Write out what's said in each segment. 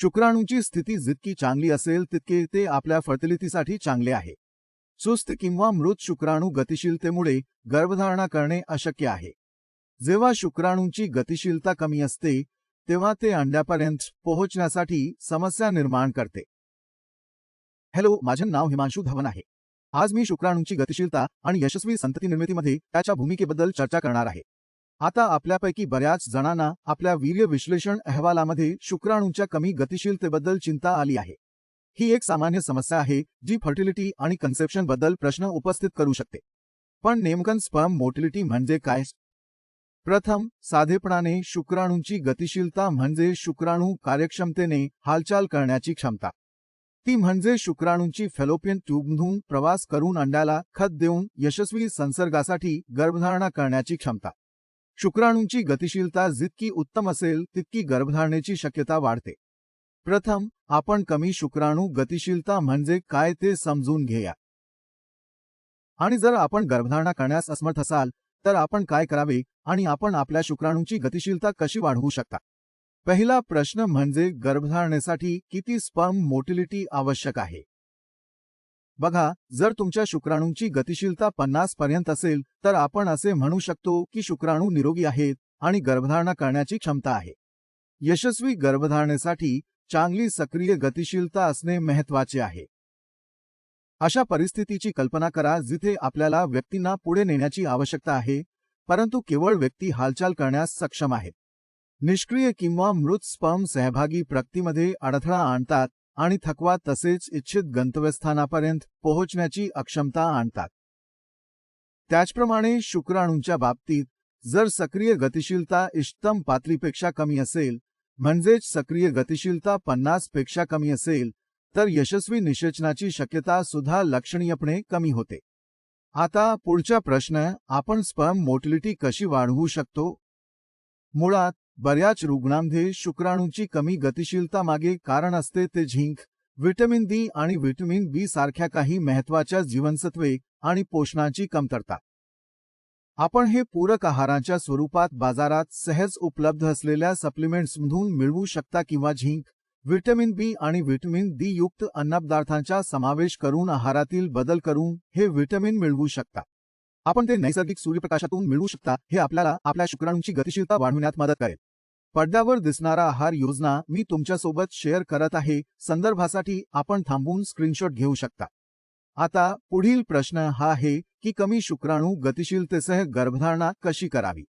शुक्राणूंची स्थिती जितकी चांगली असेल तितके ते आपल्या फर्टिलिटीसाठी चांगले आहे. सुस्त किंवा मृत शुक्राणू गतिशीलतेमुळे गर्भधारणा करणे अशक्य आहे. जेव्हा शुक्राणूंची गतिशीलता कमी असते तेव्हा ते अंड्यापर्यंत पोहोचण्यासाठी समस्या निर्माण करते. हॅलो माझे नाव हिमांशू धवन आहे. आज मी शुक्राणूंची गतिशीलता आणि यशस्वी संतती निर्मितीमध्ये त्याच्या भूमिकेबद्दल चर्चा करणार आहे. आता आपल्यापैकी बऱ्याच जणांना आपल्या वीर्य विश्लेषण अहवालामध्ये शुक्राणूंच्या कमी गतिशीलतेबद्दल चिंता आली आहे. ही एक सामान्य समस्या आहे जी फर्टिलिटी आणि कन्सेप्शनबद्दल प्रश्न उपस्थित करू शकते. पण नेमकन स्पर्म मोटिलिटी म्हणजे काय? प्रथम साधेपणाने शुक्राणूंची गतिशीलता म्हणजे शुक्राणू कार्यक्षमतेने हालचाल करण्याची क्षमता. ती म्हणजे शुक्राणूंची फेलोपियन ट्यूबमधून प्रवास करून अंड्याला खत देऊन यशस्वी संसर्गासाठी गर्भधारणा करण्याची क्षमता. शुक्राणूंची गतिशीलता जितकी उत्तम असेल तितकी गर्भधारणेची शक्यता वाढते. प्रथम आपण कमी शुक्राणू गतिशीलता म्हणजे काय ते समजून घेऊया आणि जर आपण गर्भधारणा करण्यास असमर्थ असाल तर आपण काय करावे आणि आपण आपल्या शुक्राणूंची गतिशीलता कशी वाढवू शकता? पहिला प्रश्न म्हणजे गर्भधारणेसाठी किती स्पर्म मोटिलिटी आवश्यक आहे? बघा जर तुमच्या शुक्राणूंची गतिशीलता पन्नास पर्यंत असेल तर आपण असे म्हणू शकतो की शुक्राणू निरोगी आहेत आणि गर्भधारणा करण्याची क्षमता आहे. यशस्वी गर्भधारणेसाठी चांगली सक्रिय गतिशीलता असणे महत्त्वाचे आहे. अशा परिस्थितीची कल्पना करा जिथे आपल्याला व्यक्तींना पुढे नेण्याची आवश्यकता आहे परंतु केवळ व्यक्ती हालचाल करण्यास सक्षम आहेत. निष्क्रिय किंवा मृत स्पर्म सहभागी प्रगतीमध्ये अडथळा आणतात आणि थकवा तसेच इच्छित गंतव्यस्थानापर्यंत पोहोचण्याची अक्षमता आणतात. त्याचप्रमाणे शुक्राणूंच्या बाबतीत जर सक्रिय गतिशीलता इष्टतम पातळीपेक्षा कमी असेल म्हणजेच सक्रिय गतिशीलता पन्नासपेक्षा कमी असेल तर यशस्वी निषेचनाची शक्यता सुद्धा लक्षणीयपणे कमी होते. आता पुढचा प्रश्न आपण स्पर्म मोटिलिटी कशी वाढवू शकतो? मुळात बऱ्याच रुग्णांमध्ये शुक्राणूंची कमी गतिशीलता मागे कारण असते ते झिंक व्हिटॅमिन डी आणि व्हिटॅमिन बी सारख्या काही महत्त्वाच्या जीवनसत्वे आणि पोषणाची कमतरता. आपण हे पूरक आहाराच्या स्वरूपात बाजारात सहज उपलब्ध असलेल्या सप्लिमेंट्समधून मिळवू शकता किंवा झिंक व्हिटॅमिन बी आणि व्हिटॅमिन डी युक्त अन्नपदार्थांचा समावेश करून आहारातील बदल करून हे व्हिटॅमिन मिळवू शकता. आपण ते नैसर्गिक सूर्यप्रकाशातून मिळवू शकता हे आपल्याला आपल्या शुक्राणूंची गतिशीलता वाढविण्यात मदत करेल. पडद्यावर दिसणारा आहार योजना मी तुमच्यासोबत शेअर करत आहे. संदर्भासाठी आपण थांबून स्क्रीनशॉट घेऊ शकता. आता पुढील प्रश्न हा आहे की कमी शुक्राणू गतिशीलतेसह गर्भधारणा कशी करावी?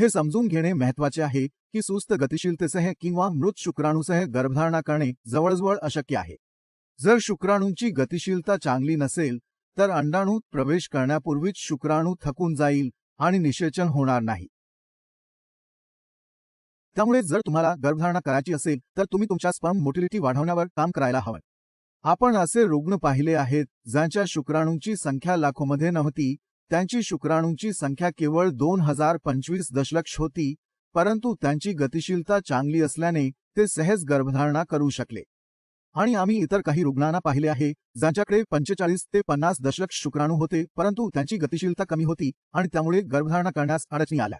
हे समजून घेणे महत्त्वाचे आहे की सुस्त गतिशीलतेसह किंवा मृत शुक्राणूसह गर्भधारणा करणे जवळजवळ अशक्य आहे. जर शुक्राणूंची गतिशीलता चांगली नसेल तर अंडाणूत प्रवेश करण्यापूर्वीच शुक्राणू थकून जाईल आणि निषेचन होणार नाही. त्यामुळे जर तुम्हाला गर्भधारणा करायची असेल तर तुम्ही तुमच्या स्पर्म मोटिलिटी वाढवण्यावर काम करायला हवं. आपण असे रुग्ण पाहिले आहेत ज्यांच्या शुक्राणूंची संख्या लाखोमध्ये नव्हती. त्यांची शुक्राणूंची संख्या केवळ दोन हजार पंचवीस दशलक्ष होती परंतु त्यांची गतिशीलता चांगली असल्याने ते सहज गर्भधारणा करू शकले. आणि आम्ही इतर काही रुग्णांना पाहिले आहे ज्यांच्याकडे पंचेचाळीस ते पन्नास दशलक्ष शुक्राणू होते परंतु त्यांची गतिशीलता कमी होती आणि त्यामुळे गर्भधारणा करण्यास अडचणी आल्या.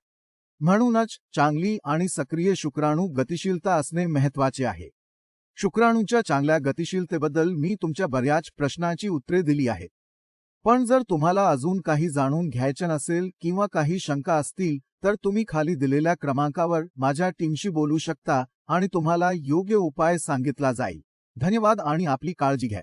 म्हणूनच चांगली आणि सक्रिय शुक्राणू गतिशीलता असणे महत्त्वाचे आहे. शुक्राणूंच्या चांगल्या गतिशीलतेबद्दल मी तुमच्या बऱ्याच प्रश्नांची उत्तरे दिली आहेत. पण जर तुम्हाला अजून काही जाणून घ्यायचे नसेल किंवा काही शंका असतील तर तुम्ही खाली दिलेल्या क्रमांकावर माझ्या टीमशी बोलू शकता आणि तुम्हाला योग्य उपाय सांगितला जाईल. धन्यवाद आणि आपली काळजी घ्या.